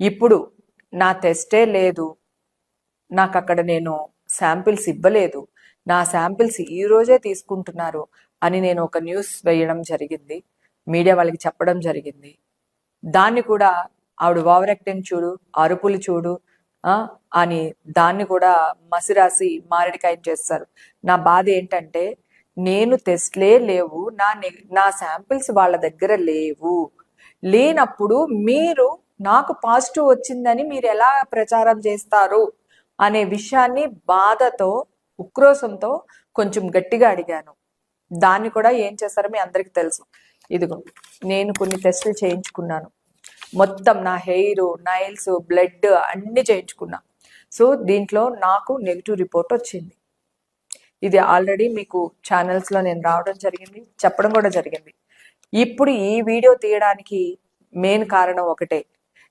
ఇప్పుడు నా టెస్టే లేదు. నాకు అక్కడ నేను శాంపిల్స్ ఇవ్వలేదు. నా శాంపిల్స్ ఈ రోజే తీసుకుంటున్నారు అని నేను ఒక న్యూస్ వేయడం జరిగింది. మీడియా వాళ్ళకి చెప్పడం జరిగింది. దాన్ని కూడా ఆవిడ ఓవర్ చూడు అరుపులు చూడు అని దాన్ని కూడా మసిరాసి మారడికాయ చేస్తారు. నా బాధ ఏంటంటే నేను టెస్ట్లే లేవు నా నె- నా శాంపిల్స్ వాళ్ళ దగ్గర లేవు. లేనప్పుడు మీరు నాకు పాజిటివ్ వచ్చిందని మీరు ఎలా ప్రచారం చేస్తారు? అనే విషయాన్ని బాధతో ఉక్రోషంతో కొంచెం గట్టిగా అడిగాను. దాన్ని కూడా ఏం చేస్తారో మీ అందరికీ తెలుసు. ఇదిగో నేను కొన్ని టెస్టులు చేయించుకున్నాను. మొత్తం నా హెయిర్ నైల్స్ బ్లడ్ అన్ని చేయించుకున్నా. సో దీంట్లో నాకు నెగిటివ్ రిపోర్ట్ వచ్చింది. ఇది ఆల్రెడీ మీకు ఛానల్స్లో నేను రావడం జరిగింది చెప్పడం కూడా జరిగింది. ఇప్పుడు ఈ వీడియో తీయడానికి మెయిన్ కారణం ఒకటే.